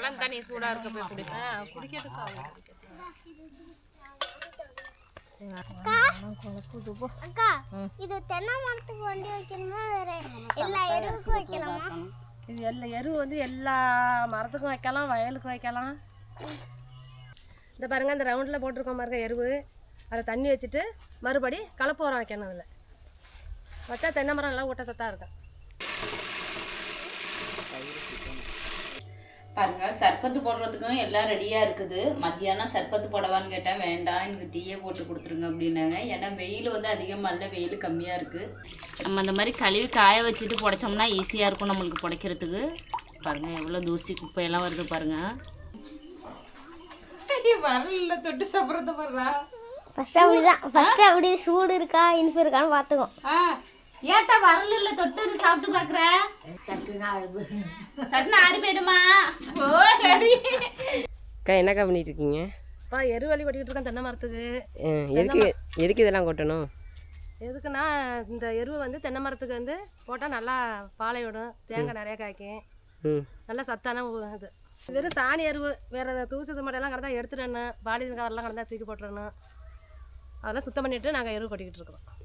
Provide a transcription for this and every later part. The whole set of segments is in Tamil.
கலந்து தண்ணி சூடாக இருக்க போய் குடி ஆ குடிக்கிறதுக்கு அக்கா. இது தென்னை மரத்துக்கு வண்டி வைக்கணுமா வேற எல்லா எருவுக்கும் வைக்கலாமா இது எல்லா எரு வந்து எல்லா மரத்துக்கும் வைக்கலாம் வயலுக்கும் வைக்கலாம். இந்த பாருங்க இந்த ரவுண்டில் போட்டிருக்கோம் பாருங்க எருவு. அதை தண்ணி வச்சுட்டு மறுபடி கலப்பு உரம் வைக்கணும் அதில். வச்சா தென்னை மரம் நல்லா ஊட்ட சத்தாக இருக்கும். பாருங்க சர்பத்து போடுறதுக்கும் எல்லாம் ரெடியாக இருக்குது. மத்தியானம் சர்பத்து போடவான்னு கேட்டேன் வேண்டாம் எனக்கு டீயே போட்டு கொடுத்துருங்க அப்படின்னாங்க. ஏன்னா வெயில் வந்து அதிகமாக இல்லை வெயில் கம்மியாக இருக்குது நம்ம இந்த மாதிரி கழுவி காய வச்சுட்டு புடைச்சோம்னா ஈஸியாக இருக்கும் நம்மளுக்கு புடைக்கிறதுக்கு. பாருங்க எவ்வளோ தூசி குப்பையெல்லாம் வருது பாருங்க. வரல தொட்டு சாப்பிட்றது பாருடா. ஃபர்ஸ்ட் அப்படிதான். ஃபர்ஸ்ட் அப்படி சூடு இருக்கா இனிப்பு இருக்கான்னு பார்த்துக்கோ ஆ. ஏட்டா வரல இல்ல தொட்டு சாப்பிட்டு பாக்குற. சட்டுன்னு ஆறி போயிடுமா? ஓ சரி. அக்கா என்னக்கா பண்ணிட்டு இருக்கீங்க இப்போ எரு வழி கொட்டிக்கிட்டு இருக்கேன் தென்னை மரத்துக்கு. எதுக்கு எதுக்கு இதெல்லாம் கொட்டணும்? எதுக்குன்னா இந்த எருவு வந்து தென்னை மரத்துக்கு வந்து போட்டால் நல்லா பாலை விடும். தேங்காய் நிறைய காய்க்கும். ம். நல்ல சத்தான உ- இது. வெறும் சாணி எருவு. வேறு தூசு மட்டையெல்லாம் கிடந்தா எடுத்துடணும். பாலிதீன் கவர்லாம் கிடந்தா தூக்கி போட்டுறணும் அதெல்லாம் சுத்தம் பண்ணிட்டு நாங்கள் எருவு கொட்டிக்கிட்டு இருக்கிறோம்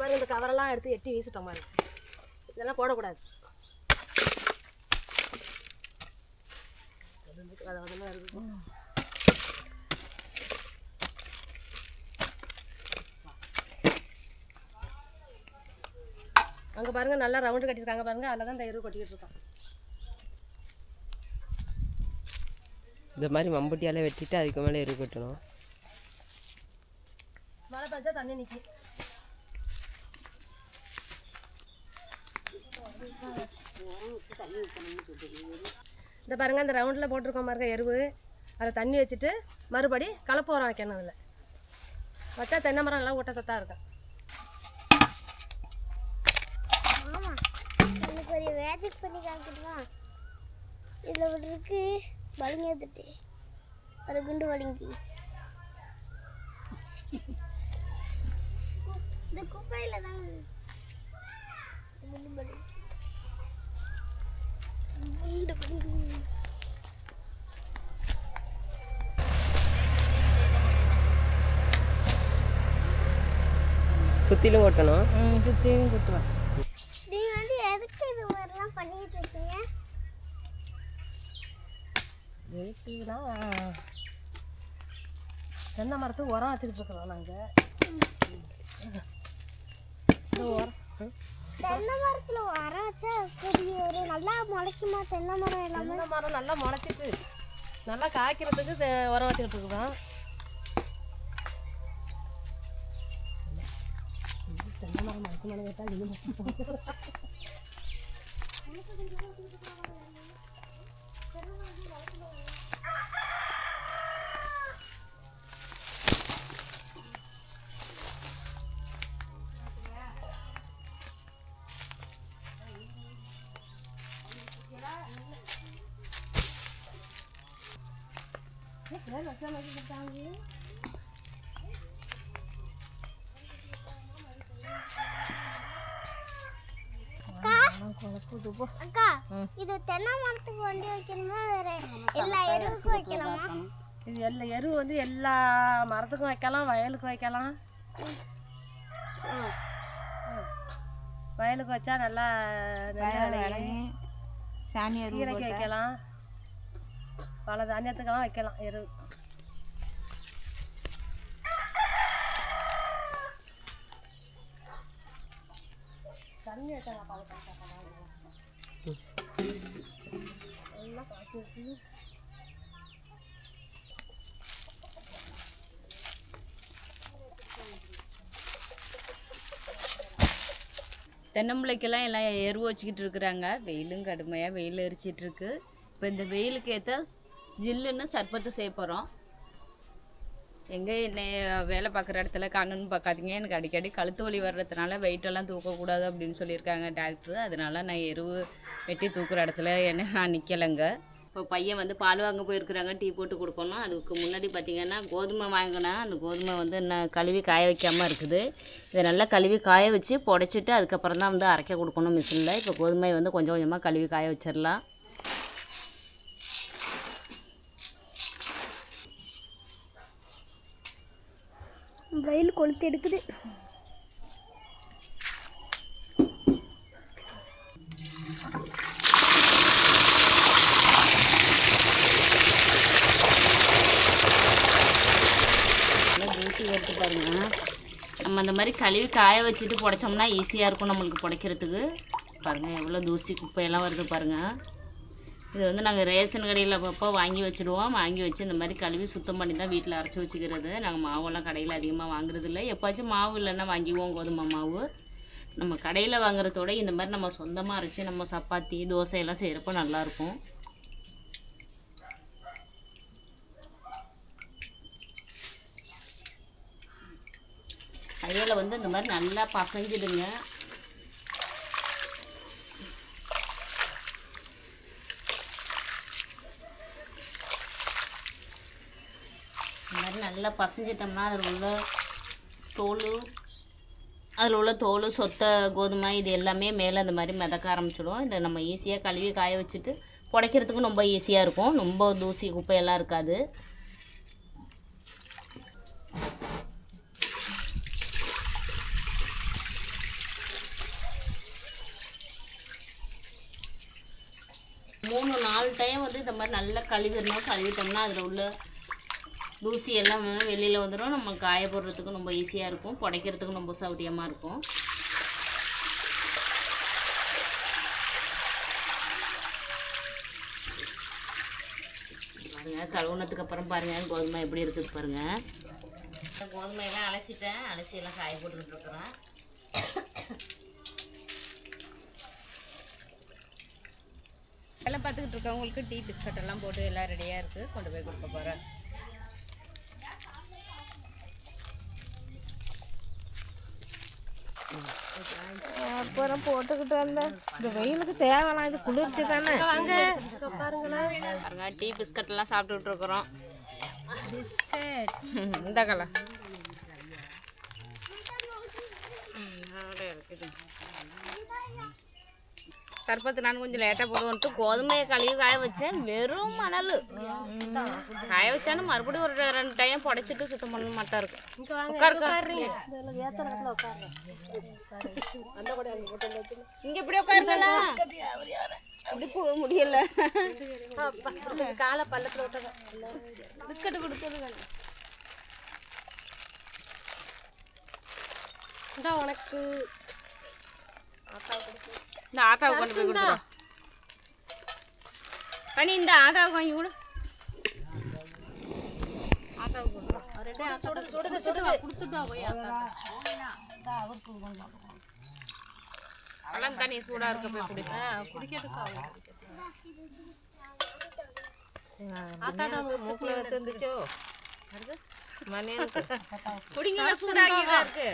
பாருங்க இந்த கவரெல்லாம் எடுத்து எட்டி வீசிட்டோம் பாருங்க இதெல்லாம் போடக்கூடாது. அது அதெல்லாம் இருக்கு அங்கே பாருங்க நல்லா ரவுண்டு கட்டியிருக்காங்க பாருங்க அதில் தான் இந்த எருவு கொட்டிக்கிட்டு இருக்கோம். இந்த மாதிரி மம்பட்டியால் வெட்டிட்டு அதுக்கு மேலே எரு கொட்டணும். மழை பெஞ்சா தண்ணி நிற்கி இந்த பாருங்கள் இந்த ரவுண்டில் போட்டிருக்கோம் பாருங்க எருவு. அதை தண்ணி வச்சுட்டு மறுபடி கலப்பு உரம் வைக்கணும் அதில். வச்சா தென்னை மரம் எல்லாம் ஊட்ட சத்தாக இருக்கும். ஆமா எனக்கு ஒரு மேஜிக் பண்ணி இதில் ஒரு இருக்கு. வலிங்க எடுத்துட்டு. ஒரு குண்டு வலிங்கி இந்த குப்பையில் தான். சுற்றிலும் கொட்டணும். சுற்றியும் குத்துவேன் நீங்க வந்து எதுக்கு இது மாதிரிலாம் பண்ணிட்டு இருக்கீங்க? எதுக்குன்னா தென்னை மரத்துக்கு உரம் வச்சுக்கிட்டு இருக்கிறோம் நாங்கள் உரம் தென்னை மரத்துல வர வச்சா பெரிய ஒரு நல்லா முளைக்குமா? தென்னை மரம் எல்லாமே? தென்னை மரம் நல்லா முளைச்சிட்டு நல்லா காய்க்கிறதுக்கு தெ- உரம் வச்சுக்கிட்டு இருக்கிறோம் தென்னை மரம் முளைக்குமான்னு கேட்டால் அக்கா இது தென்னை மரத்துக்கு வண்டி வைக்கணுமா வேற எல்லா எருவுக்கும் வைக்கலாமா இது எல்லா எரு வந்து எல்லா மரத்துக்கும் வைக்கலாம் வயலுக்கு வைக்கலாம். வயலுக்கு வச்சா நல்லா நெல்லு விளையும். கீரைக்கு வைக்கலாம் பல தானியத்துக்கெல்லாம் வைக்கலாம். எரு தண்ணி வைக்கலாம் பல எல்லாம் காய்ச்சி தென்னம்பிள்ளைக்கெல்லாம் எல்லாம் எருவு வச்சுக்கிட்டு இருக்கிறாங்க. வெயிலும் கடுமையாக வெயில் எரிச்சிட்டு இருக்கு. இப்போ இந்த வெயிலுக்கு ஏற்ற ஜில்லுன்னு சர்பத்து செய்ய போகிறோம் எங்கே என்ன வேலை பார்க்குற இடத்துல கண்ணுன்னு பார்க்காதீங்க. எனக்கு அடிக்கடி கழுத்து வலி வர்றதுனால வெயிட்டெல்லாம் தூக்கக்கூடாது அப்படின்னு சொல்லியிருக்காங்க டாக்டர் அதனால நான் எருவு வெட்டி தூக்குற இடத்துல என்ன நான் நிற்கலைங்க இப்போ பையன் வந்து பால் வாங்க போயிருக்கிறாங்க. டீ போட்டு கொடுக்கணும். அதுக்கு முன்னாடி பார்த்தீங்கன்னா கோதுமை வாங்கினா அந்த கோதுமை வந்து இன்னும் கழுவி காய வைக்காமல் இருக்குது. இதை நல்லா கழுவி காய வச்சு புடச்சிட்டு அதுக்கப்புறம் தான் வந்து அரைக்க கொடுக்கணும் மிஷினில் இப்போ கோதுமை வந்து கொஞ்சம் கொஞ்சமாக கழுவி காய வச்சிடலாம். வெயில் கொளுத்து எடுக்குது. தூசி எடுத்து பாருங்க. நம்ம அந்த மாதிரி கழுவி காய வச்சுட்டு புடைச்சோம்னா ஈஸியாக இருக்கும் நம்மளுக்கு புடைக்கிறதுக்கு. பாருங்கள் எவ்வளோ தூசி குப்பையெல்லாம் வருது பாருங்கள் இது வந்து நாங்கள் ரேஷன் கடையில் அப்பப்போ வாங்கி வச்சுடுவோம். வாங்கி வச்சு இந்த மாதிரி கழுவி சுத்தம் பண்ணி தான் வீட்டில் அரைச்சி வச்சுக்கிறது. நாங்கள் மாவெல்லாம் கடையில் அதிகமாக வாங்குறது இல்லை எப்போச்சும் மாவு இல்லைன்னா வாங்கிக்குவோம் கோதுமை மாவு. நம்ம கடையில் வாங்குறதோட இந்த மாதிரி நம்ம சொந்தமாக அரைச்சி நம்ம சப்பாத்தி தோசையெல்லாம் செய்கிறப்போ நல்லாயிருக்கும். கையில் வந்து இந்த மாதிரி நல்லா பசைஞ்சிடுங்க நல்லா பசைஞ்சிட்டோம்னா அதில் உள்ள தோல் அதில் உள்ள தோல் சொத்த கோதுமை இது எல்லாமே மேலே இந்த மாதிரி மிதக்க ஆரம்பிச்சிடும். இதை நம்ம ஈஸியாக கழுவி காய வச்சுட்டு புடைக்கிறதுக்கும் ரொம்ப ஈஸியாக இருக்கும். ரொம்ப தூசி குப்பையெல்லாம் இருக்காது. மூணு நாலு டைம் வந்து இந்த மாதிரி நல்லா கழுவிடணும். கழுவிட்டோம்னா அதில் உள்ள தூசி எல்லாம் வெளியில் வந்துடும் நம்ம காய போடுறதுக்கும் ரொம்ப ஈஸியாக இருக்கும். புடைக்கிறதுக்கும் ரொம்ப சௌரியமாக இருக்கும். பாருங்கள் கழுவுனதுக்கு அப்புறம் பாருங்கள் கோதுமை எப்படி இருக்குது பாருங்கள் கோதுமையெல்லாம் அலசிட்டேன். அலசி எல்லாம் காய போட்டுக்கிட்டு எல்லாம் பார்த்துக்கிட்டு பார்த்துக்கிட்டு இருக்கவங்களுக்கு டீ பிஸ்கட் எல்லாம் போட்டு எல்லாம் ரெடியாக இருக்குது கொண்டு போய் கொடுக்க போகிறேன் அப்புறம் போட்டுக்கிட்டு வந்தேன் இந்த வெயிலுக்கு தேவலாம் இது குளிர்ச்சி தானே. வாங்க. பாருங்களேன் பாருங்க டீ பிஸ்கட் எல்லாம் சாப்பிட்டுட்டு இருக்கிறோம் இந்த கலர். சர்பத்து நான் கொஞ்சம் லேட்டாக போடுவோன்ட்டு கோதுமையை கழுவி காய வச்சேன். வெறும் மணல். காய வச்சாலும் மறுபடியும் ஒரு ரெண்டு டைம் புடைச்சிட்டு சுத்தம் பண்ண மாட்டா இருக்கும். உட்காருங்க இங்க. இப்படி உட்காருங்களா அப்படி போக முடியல. காலை பள்ளத்தில் விட்டதா? பிஸ்கட் கொடுத்துருங்க. இந்த உனக்கு. இந்த ஆத்தாவுக்கு கொண்டு போய் கொடுத்துருவோம் கனி இந்த ஆத்தாவுக்கு வாங்கி கொடு. ஆத்தாவுக்கு கொடுத்துருவோம் சுடுது சுடுது தண்ணி சூடாக இருக்க போய் குடி மூக்கில் வந்துருந்துச்சோ குடிங்க சூடாகிதான் இருக்கு?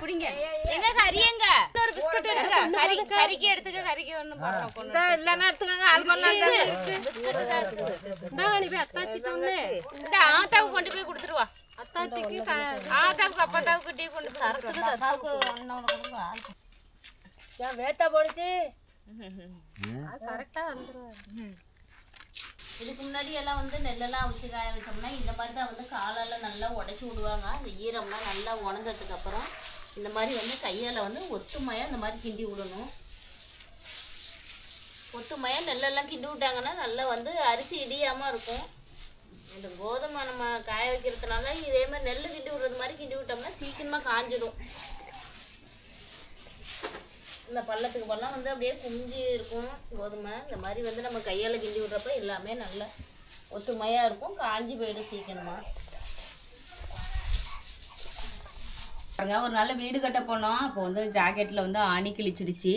குடிங்க. எங்க கறி எங்க இன்னொரு பிஸ்கட் எடுத்துக்க கறி கறிக்கு எடுத்துக்க கறிக்கு ஒன்றும் பண்ண இல்லைன்னா எடுத்துக்கோங்க ஆல்கோல் பிஸ்கட் தான் இருக்குது. இந்தாங்க நீ போய் அத்தாச்சிட்டு ஒன்று இந்த ஆத்தாவுக்கு கொண்டு போய் கொடுத்துருவா. அத்தாச்சிக்கு ஆத்தாவுக்கு அப்பத்தாவுக்கு டீ கொண்டு போய் கொடுத்துருவா. ஏன் வேத்தா போடுச்சு? கரெக்டாக வந்துடும் இதுக்கு முன்னாடி எல்லாம் வந்து நெல்லெல்லாம் அவிச்சு காய வச்சோம்னா இந்த மாதிரி தான் வந்து காலால் நல்லா உடச்சி விடுவாங்க. அந்த ஈரம்லாம் நல்லா உணர்ந்ததுக்கு அப்புறம் இந்த மாதிரி வந்து கையால் வந்து ஒத்துமையாக இந்த மாதிரி கிண்டி விடணும். ஒத்துமையாக நெல்லெல்லாம் கிண்டி விட்டாங்கன்னா நல்லா வந்து அரிசி இடியாமல் இருக்கும். இந்த கோதுமை நம்ம காய வைக்கிறதுனால இதே மாதிரி நெல் கிண்டி விடுறது மாதிரி கிண்டி விட்டோம்னா சீக்கிரமாக காஞ்சிடும். இந்த பள்ளத்துக்கு பள்ளம் வந்து அப்படியே குஞ்சு இருக்கும் கோதுமை. இந்த மாதிரி வந்து நம்ம கையால் கிண்டி விட்றப்ப எல்லாமே நல்ல ஒத்துமையாக இருக்கும். காஞ்சி போயிடும் சீக்கிரமாக பாருங்க ஒரு நாள் வீடு கட்ட போனோம். அப்போ வந்து ஜாக்கெட்டில் வந்து ஆணி கிழிச்சிடுச்சு.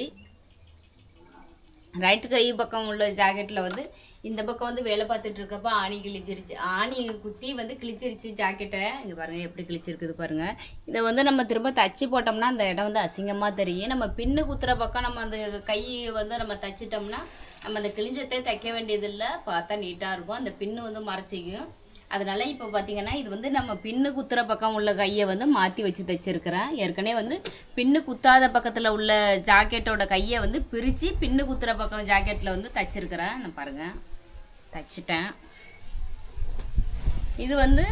ரைட்டு கை பக்கம் உள்ள ஜாக்கெட்டில் வந்து இந்த பக்கம் வந்து வேலை பார்த்துட்டு இருக்கப்ப ஆணி கிழிச்சிருச்சு ஆணி குத்தி வந்து கிழிச்சிருச்சு ஜாக்கெட்டை இங்கே பாருங்கள் எப்படி கிழிச்சிருக்குது பாருங்கள் இதை வந்து நம்ம திரும்ப தச்சு போட்டோம்னா அந்த இடம் வந்து அசிங்கமாக தெரியும். நம்ம பின்னு குத்துற பக்கம் நம்ம அந்த கை வந்து நம்ம தச்சிட்டோம்னா நம்ம அந்த கிழிஞ்சத்தை தைக்க வேண்டியதில்லை. பார்த்தா நீட்டாக இருக்கும். அந்த பின்னு வந்து மறைச்சிக்கும். அதனால இப்போ பார்த்தீங்கன்னா இது வந்து நம்ம பின்னு குத்துற பக்கம் உள்ள கையை வந்து மாற்றி வச்சு தைச்சிருக்கிறேன். ஏற்கனவே வந்து பின்னு குத்தாத பக்கத்தில் உள்ள ஜாக்கெட்டோட கையை வந்து பிரித்து பின்னு குத்துற பக்கம் ஜாக்கெட்டில் வந்து தைச்சிருக்கிறேன். நான் பாருங்கள் தைச்சிட்டேன். இது வந்து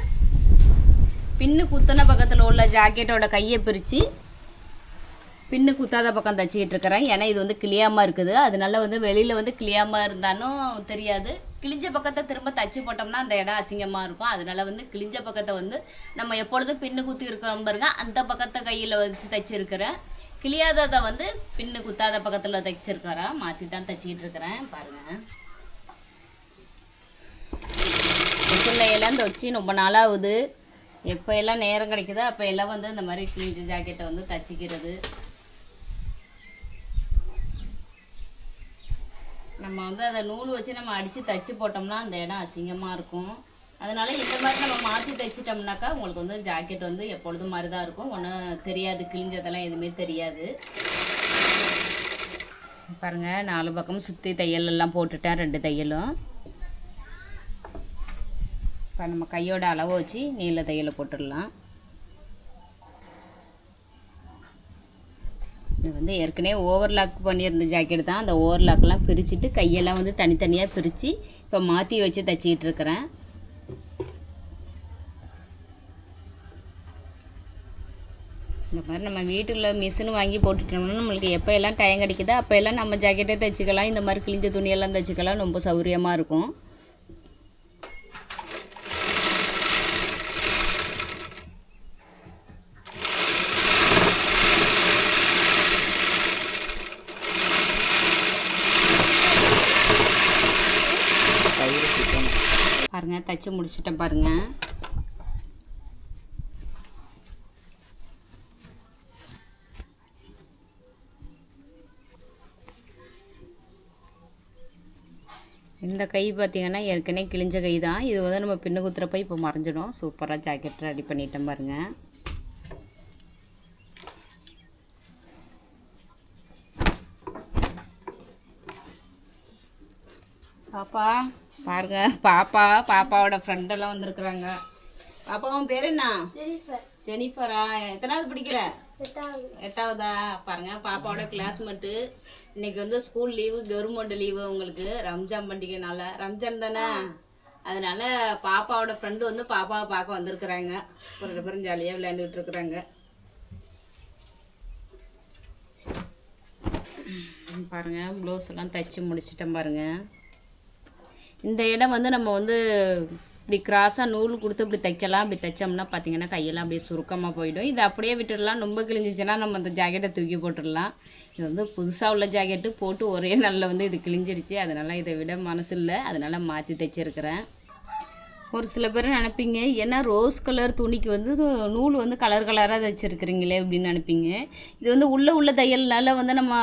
பின்னு குத்தின பக்கத்தில் உள்ள ஜாக்கெட்டோட கையை பிரித்து பின்னு குத்தாத பக்கம் தைச்சிக்கிட்டு இருக்கிறேன். ஏன்னா இது வந்து கிளியாமல் இருக்குது. அதனால வந்து வெளியில் வந்து கிளியாமல் இருந்தாலும் தெரியாது. கிழிஞ்ச பக்கத்தை திரும்ப தச்சு போட்டோம்னா அந்த இடம் அசிங்கமாக இருக்கும். அதனால வந்து கிழிஞ்ச பக்கத்தை வந்து நம்ம எப்பொழுதும் பின்னு குத்தி இருக்கிறோம் பாருங்க. அந்த பக்கத்தை கையில் வச்சு தைச்சிருக்கிறேன் கிளியாததை வந்து பின்னு குத்தாத பக்கத்தில் தைச்சிருக்கிறேன் மாற்றி தான் தைச்சிக்கிட்டு இருக்கிறேன். பாருங்கள் மிஷினில் தைச்சி ரொம்ப நாளாகுது எப்போ எல்லாம் நேரம் கிடைக்குதோ அப்போ எல்லாம் வந்து இந்த மாதிரி கிழிஞ்ச ஜாக்கெட்டை வந்து தச்சிக்கிறது. நம்ம வந்து அதை நூல் வச்சு நம்ம அடித்து தைச்சி போட்டோம்னா அந்த இடம் அசிங்கமாக இருக்கும். அதனால் இந்த மாதிரி நம்ம மாற்றி தைச்சிட்டோம்னாக்கா உங்களுக்கு வந்து ஜாக்கெட் வந்து எப்பொழுதும் மாதிரி தான் இருக்கும். ஒன்றும் தெரியாது கிழிஞ்சதெல்லாம் எதுவுமே தெரியாது. பாருங்கள் நாலு பக்கம் சுற்றி தையல் எல்லாம் போட்டுட்டேன் ரெண்டு தையலும். இப்போ நம்ம கையோட அளவு வச்சு நீல தையலை போட்டுடலாம். இது வந்து ஏற்கனவே ஓவர்லாக் பண்ணியிருந்த ஜாக்கெட் தான். அந்த ஓவர்லாக்லாம் பிரிச்சுட்டு கையெல்லாம் வந்து தனித்தனியாக பிரித்து இப்போ மாற்றி வச்சு தைச்சிக்கிட்டு இருக்கிறேன். இந்த மாதிரி நம்ம வீட்டில் மிஷின் வாங்கி போட்டுட்டோம்னா நம்மளுக்கு எப்போ எல்லாம் டைம் கிடைக்குதோ அப்போ எல்லாம் நம்ம ஜாக்கெட்டே தைச்சிக்கலாம். இந்த மாதிரி கிழிஞ்ச துணியெல்லாம் தைச்சிக்கலாம். ரொம்ப சௌகரியமாக இருக்கும். பாருங்க தைச்சு முடிச்சிட்டேன் பாருங்கள் இந்த கை பார்த்திங்கன்னா ஏற்கனவே கிழிஞ்ச கை தான். இது வந்து நம்ம பின்னு குத்துறப்ப இப்போ மறைஞ்சிடும். சூப்பராக ஜாக்கெட் ரெடி பண்ணிட்டேன் பாருங்கள் பாப்பா பாருங்க. பாப்பா பாப்பாவோட ஃப்ரெண்டெல்லாம் வந்திருக்குறாங்க. பாப்பா உன் பேர் என்ன? ஜெனிஃபரா. எத்தனாவது படிக்கிற? எட்டாவதா. பாருங்க பாப்பாவோட கிளாஸ்மேட்டு இன்னைக்கு வந்து ஸ்கூல் லீவு கவர்மெண்ட் லீவு உங்களுக்கு. ரம்ஜான் பண்டிகைனால. ரம்ஜான் தானே? அதனால பாப்பாவோட ஃப்ரெண்டு வந்து பாப்பாவை பார்க்க வந்திருக்கிறாங்க. ஒரு ரெண்டு பேரும் ஜாலியாக விளையாண்டுக்கிட்டு இருக்கிறாங்க. பாருங்க ப்ளவுஸ் எல்லாம் தைச்சு முடிச்சிட்டேன் பாருங்க. இந்த இடம் வந்து நம்ம வந்து இப்படி கிராஸாக நூல் கொடுத்து இப்படி தைக்கலாம் அப்படி தைச்சோம்னா பார்த்தீங்கன்னா கையெல்லாம் அப்படியே சுருக்கமாக போயிடும். இது அப்படியே விட்டுடலாம். ரொம்ப கிழிஞ்சிச்சுன்னா நம்ம அந்த ஜாக்கெட்டை தூக்கி போட்டுடலாம். இது வந்து புதுசாக உள்ள ஜாக்கெட்டு போட்டு ஒரே நாளில் வந்து இது கிழிஞ்சிருச்சு. அதனால் இதை விட மனசு இல்லை அதனால் மாற்றி தைச்சிருக்கிறேன். ஒரு சில பேர் நினைப்பீங்க ஏன்னா ரோஸ் கலர் துணிக்கு வந்து நூல் வந்து கலர் கலராக தைச்சிருக்கிறீங்களே அப்படின்னு நினைப்பீங்க. இது வந்து உள்ளே உள்ள தையல்னால வந்து நம்ம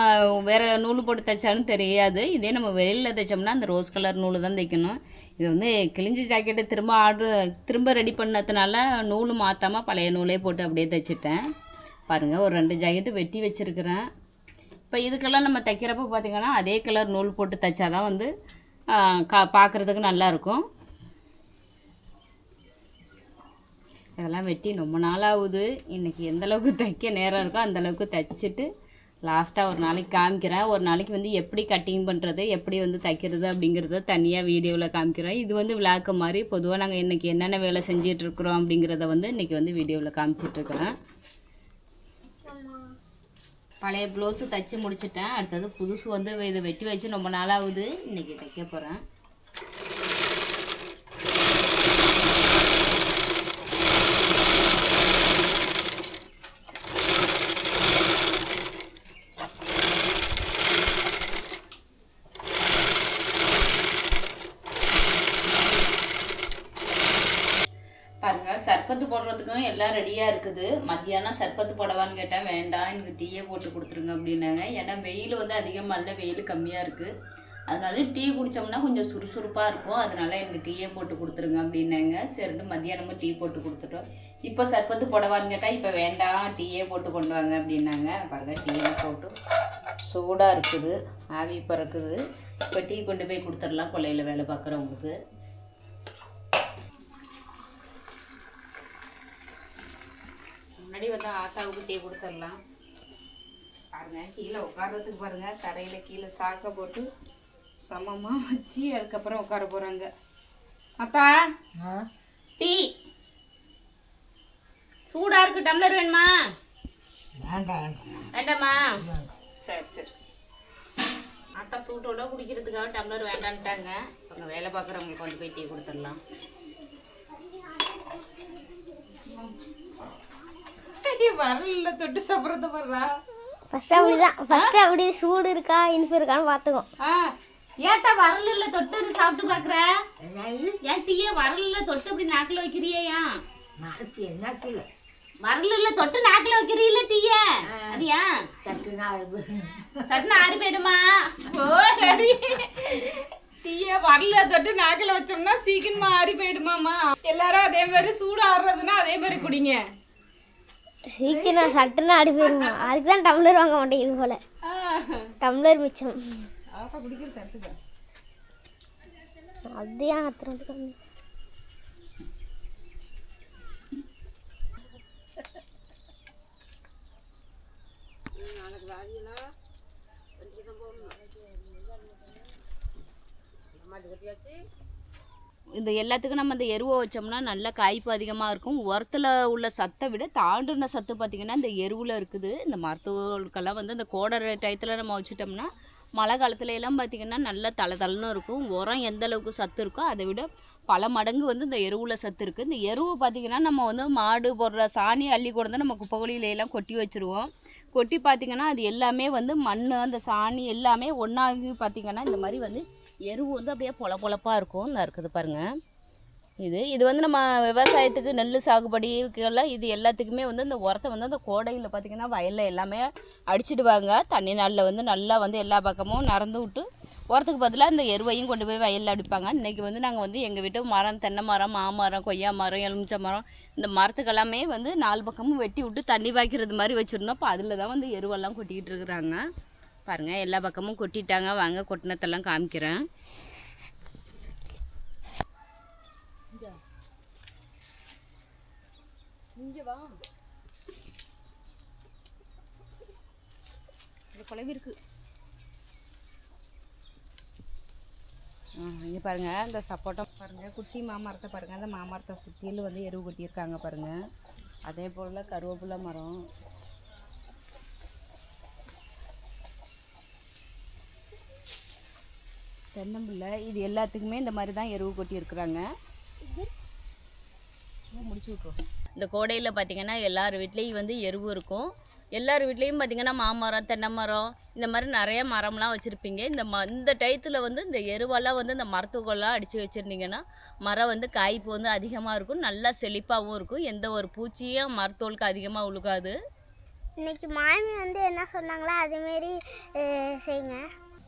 வேறு நூல் போட்டு தைச்சாலும் தெரியாது. இதே நம்ம வெளியில் தைச்சோம்னா அந்த ரோஸ் கலர் நூல் தான் தைக்கணும். இது வந்து கிழிஞ்ச ஜாக்கெட்டை திரும்ப ஆர்டர் திரும்ப ரெடி பண்ணதுனால நூல் மாற்றாமல் பழைய நூலே போட்டு அப்படியே தைச்சிட்டேன். பாருங்கள் ஒரு ரெண்டு ஜாக்கெட்டு வெட்டி வச்சுருக்கிறேன். இப்போ இதுக்கெல்லாம் நம்ம தைக்கிறப்ப பார்த்திங்கன்னா அதே கலர் நூல் போட்டு தைச்சாதான் வந்து கா பார்க்குறதுக்கு நல்லாயிருக்கும் இதெல்லாம் வெட்டி ரொம்ப நாளாகுது இன்றைக்கி எந்தளவுக்கு தைக்க நேரம் இருக்கோ அந்தளவுக்கு தைச்சிட்டு லாஸ்ட்டாக ஒரு நாளைக்கு காமிக்கிறேன். ஒரு நாளைக்கு வந்து எப்படி கட்டிங் பண்ணுறது எப்படி வந்து தைக்கிறது அப்படிங்கிறத தனியாக வீடியோவில் காமிக்கிறோம் இது வந்து விளாக்க மாதிரி. பொதுவாக நாங்கள் இன்றைக்கி என்னென்ன வேலை செஞ்சிகிட்ருக்குறோம் அப்படிங்கிறத வந்து இன்றைக்கி வந்து வீடியோவில் காமிச்சிட்ருக்குறேன் பழைய ப்ளவுஸு தைச்சி முடிச்சிட்டேன். அடுத்தது புதுசு வந்து இதை வெட்டி வச்சு ரொம்ப நாளாகுது இன்றைக்கி தைக்க போகிறேன் பாருங்க சர்பத்து போடுறதுக்கும் எல்லாம் ரெடியாக இருக்குது. மத்தியானம் சர்பத்து போடவான்னு கேட்டேன் வேண்டாம் எனக்கு டீயே போட்டு கொடுத்துருங்க அப்படின்னாங்க. ஏன்னா வெயில் வந்து அதிகமாக இல்லை வெயில் கம்மியாக இருக்குது அதனால டீ குடித்தோம்னா கொஞ்சம் சுறுசுறுப்பாக இருக்கும். அதனால எனக்கு டீயே போட்டு கொடுத்துருங்க அப்படின்னாங்க. சரிட்டு மத்தியானமும் டீ போட்டு கொடுத்துட்டோம். இப்போ சர்பத்து போடவான்னு கேட்டால் இப்போ வேண்டாம் டீயே போட்டு கொண்டு வாங்க அப்படின்னாங்க. பாருங்க டீயே போட்டு சூடாக இருக்குது. ஆவி பறக்குது. இப்போ டீ கொண்டு போய் கொடுத்துடலாம். கொல்லையில் வேலை பார்க்குறவங்களுக்கு. முன்னாடி வந்து ஆத்தாவுக்கு டீ கொடுத்துடலாம். பாருங்க கீழே உட்கார்றதுக்கு பாருங்க தரையில் கீழே சாக்கை போட்டு சமமாக வச்சு அதுக்கப்புறம் உட்கார போகிறாங்க அத்தா டீ. சூடாக இருக்கு டம்ளர் வேணுமா? வேண்டாமா சரி சரி. ஆட்டா சூட்டோட குடிக்கிறதுக்காக டம்ளர் வேண்டான்ட்டாங்க. அங்கே வேலை பார்க்குறவங்களுக்கு கொண்டு போய் டீ கொடுத்துடலாம். வரல? தொட்டு சாப்பிட்றத வர்றா ஃபர்ஸ்ட் அப்படிதான். ஃபர்ஸ்ட் அப்படி சூடு இருக்கா இனிப்பு இருக்கான்னு பார்த்துக்கோ ஆ. ஏட்டா வரல இல்ல தொட்டு இரு, சாப்பிட்டு பாக்குற ஏன் டீயே வரல தொட்டு அப்படி நாக்குல வைக்கிறியா வரல இல்ல தொட்டு நாக்குல வைக்கிறீல்ல டீய அது ஏன்? சட்டுன்னு ஆறி போயிடுமா? ஓ சரி. டீய வரல. தொட்டு நாக்குல வச்சோம்னா சீக்கிரமா ஆறி போயிடுமாமா எல்லாரும் அதே மாதிரி சூடு ஆடுறதுன்னா அதே மாதிரி குடிங்க. சீக்கிரம் சட்டுன்னு அடி போயிருமா. அதுக்கு தான் டம்ளர் வாங்க மாட்டேங்குது போல. டம்ளர் மிச்சம். அது ஏன் அத்தனை இந்த எல்லாத்துக்கும் நம்ம இந்த எருவை வச்சோம்னா நல்ல காய்ப்பு அதிகமாக இருக்கும். உரத்தில் உள்ள சத்தை விட தாண்டின சத்து பார்த்திங்கன்னா இந்த எருவில் இருக்குது. இந்த மருத்துவர்களுக்கெல்லாம் வந்து இந்த கோடை டயத்தில் நம்ம வச்சுட்டோம்னா மழை காலத்துல எல்லாம் பார்த்திங்கன்னா நல்லா தலை தலைன்னு இருக்கும். உரம் எந்த அளவுக்கு சத்து இருக்கோ அதை விட பல மடங்கு வந்து இந்த எருவில் சத்து இருக்குது இந்த எருவு பார்த்திங்கன்னா நம்ம வந்து மாடு போடுற சாணி அள்ளி கொண்டு வந்து நம்ம குப்பைக்குழியில கொட்டி வச்சுருவோம். கொட்டி பார்த்திங்கன்னா அது எல்லாமே வந்து மண் அந்த சாணி எல்லாமே ஒன்றாகி பார்த்திங்கன்னா இந்த மாதிரி வந்து எருவு வந்து அப்படியே பொல பொழப்பாக இருக்கும் இந்த இருக்குது பாருங்கள் இது இது வந்து நம்ம விவசாயத்துக்கு நெல் சாகுபடிக்கெல்லாம் இது எல்லாத்துக்குமே வந்து இந்த உரத்தை வந்து அந்த கோடையில் பார்த்திங்கன்னா வயலில் எல்லாமே அடிச்சிடுவாங்க. தண்ணி நாளில் வந்து நல்லா வந்து எல்லா பக்கமும் நிறந்து விட்டு உரத்துக்கு பதிலாக இந்த எருவையும் கொண்டு போய் வயலில் அடிப்பாங்க. இன்றைக்கி வந்து நாங்கள் வந்து எங்கள் வீட்டு மரம் தென்னை மரம் மாமரம் கொய்யா மரம் எலுமிச்சை மரம் இந்த மரத்துக்கெல்லாமே வந்து நாலு பக்கமும் வெட்டி விட்டு தண்ணி பாய்க்கிறது மாதிரி வச்சுருந்தோம். அப்போ அதில் தான் வந்து எருவெல்லாம் கொட்டிக்கிட்டு இருக்கிறாங்க. பாருங்கள் எல்லா பக்கமும் கொட்டிட்டாங்க. வாங்க கொட்டினத்தெல்லாம் காமிக்கிறேன். இங்கே வா. குழவி இருக்கு. இங்கே பாருங்க இந்த சப்போட்டா பாருங்க குட்டி மாமரத்தை பாருங்க. அந்த மாமரத்தை சுற்றிலும் வந்து எருவு கொட்டியிருக்காங்க பாருங்க. அதே போல் கருவேப்பிலை மரம். தென்னம்பிள்ளை இது எல்லாத்துக்குமே இந்த மாதிரி தான் எருவு கொட்டி இருக்கிறாங்க. முடிச்சு விட்ருவோம் இந்த கோடையில் பார்த்தீங்கன்னா எல்லார் வீட்லேயும் வந்து எருவு இருக்கும். எல்லார் வீட்லேயும் பார்த்தீங்கன்னா மாமரம் தென்னை மரம் இந்த மாதிரி நிறைய மரம்லாம் வச்சுருப்பீங்க. இந்த ம இந்த டயத்தில் வந்து இந்த எருவெல்லாம் வந்து இந்த மரத்துக்கெல்லாம் அடித்து வச்சுருந்தீங்கன்னா மரம் வந்து காய்ப்பு வந்து அதிகமாக இருக்கும். நல்லா செழிப்பாகவும் இருக்கும். எந்த ஒரு பூச்சியும் மரத்தோலுக்கு அதிகமாக உழுகாது. இன்னைக்கு மாமி வந்து என்ன சொன்னாங்களோ அதேமாரி செய்யுங்க